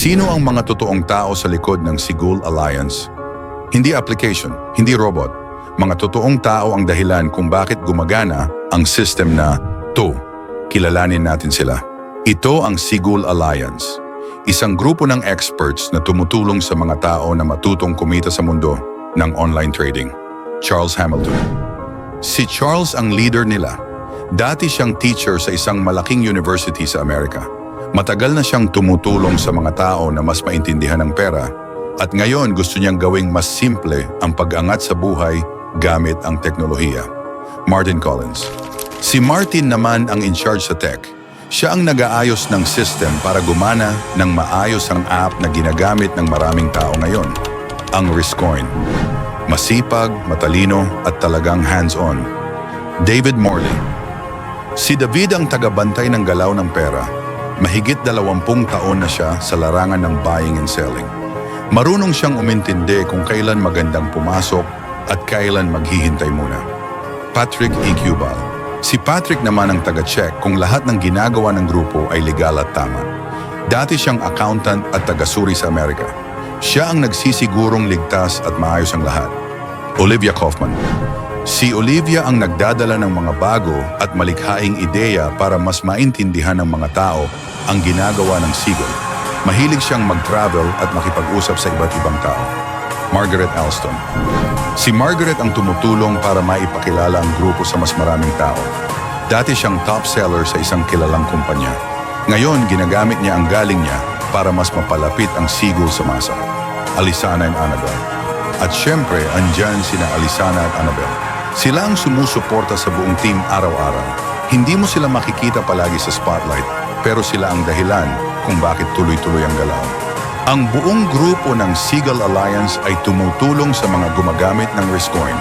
Sino ang mga totoong tao sa likod ng Sigul Alliance? Hindi application, hindi robot. Mga totoong tao ang dahilan kung bakit gumagana ang system na to. Kilalanin natin sila. Ito ang Sigul Alliance. Isang grupo ng experts na tumutulong sa mga tao na matutong kumita sa mundo ng online trading. Charles Hamilton. Si Charles ang leader nila. Dati siyang teacher sa isang malaking university sa Amerika. Matagal na siyang tumutulong sa mga tao na mas maintindihan ng pera at ngayon gusto niyang gawing mas simple ang pag-angat sa buhay gamit ang teknolohiya. Martin Collins. Si Martin naman ang in charge sa tech. Siya ang nag-aayos ng system para gumana ng maayos ang app na ginagamit ng maraming tao ngayon. Ang Riscoin. Masipag, matalino at talagang hands-on. David Morley. Si David ang tagabantay ng galaw ng pera. Mahigit dalawampung taon na siya sa larangan ng buying and selling. Marunong siyang umintindi kung kailan magandang pumasok at kailan maghihintay muna. Patrick E. Cubal. Si Patrick naman ang taga-check kung lahat ng ginagawa ng grupo ay legal at tama. Dati siyang accountant at taga-suri sa Amerika. Siya ang nagsisigurong ligtas at maayos ang lahat. Olivia Kaufman. Si Olivia ang nagdadala ng mga bago at malikhaing ideya para mas maintindihan ng mga tao ang ginagawa ng Seagull. Mahilig siyang mag-travel at makipag-usap sa iba't ibang tao. Margaret Alston. Si Margaret ang tumutulong para maipakilala ang grupo sa mas maraming tao. Dati siyang top seller sa isang kilalang kumpanya. Ngayon, ginagamit niya ang galing niya para mas mapalapit ang Seagull sa masa. Alisana and Annabel. At syempre, andyan sina Alisana at Annabel. Sila ang sumusuporta sa buong team araw-araw. Hindi mo sila makikita palagi sa spotlight, pero sila ang dahilan kung bakit tuloy-tuloy ang galaw. Ang buong grupo ng Seagull Alliance ay tumutulong sa mga gumagamit ng Riscoin.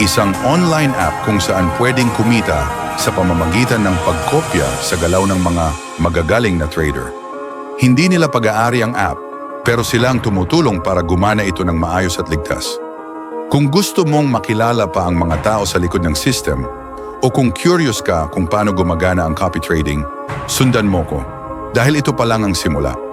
Isang online app kung saan pwedeng kumita sa pamamagitan ng pagkopya sa galaw ng mga magagaling na trader. Hindi nila pag-aari ang app, pero sila ang tumutulong para gumana ito ng maayos at ligtas. Kung gusto mong makilala pa ang mga tao sa likod ng system, o kung curious ka kung paano gumagana ang copy trading, sundan mo ko dahil ito pa lang ang simula.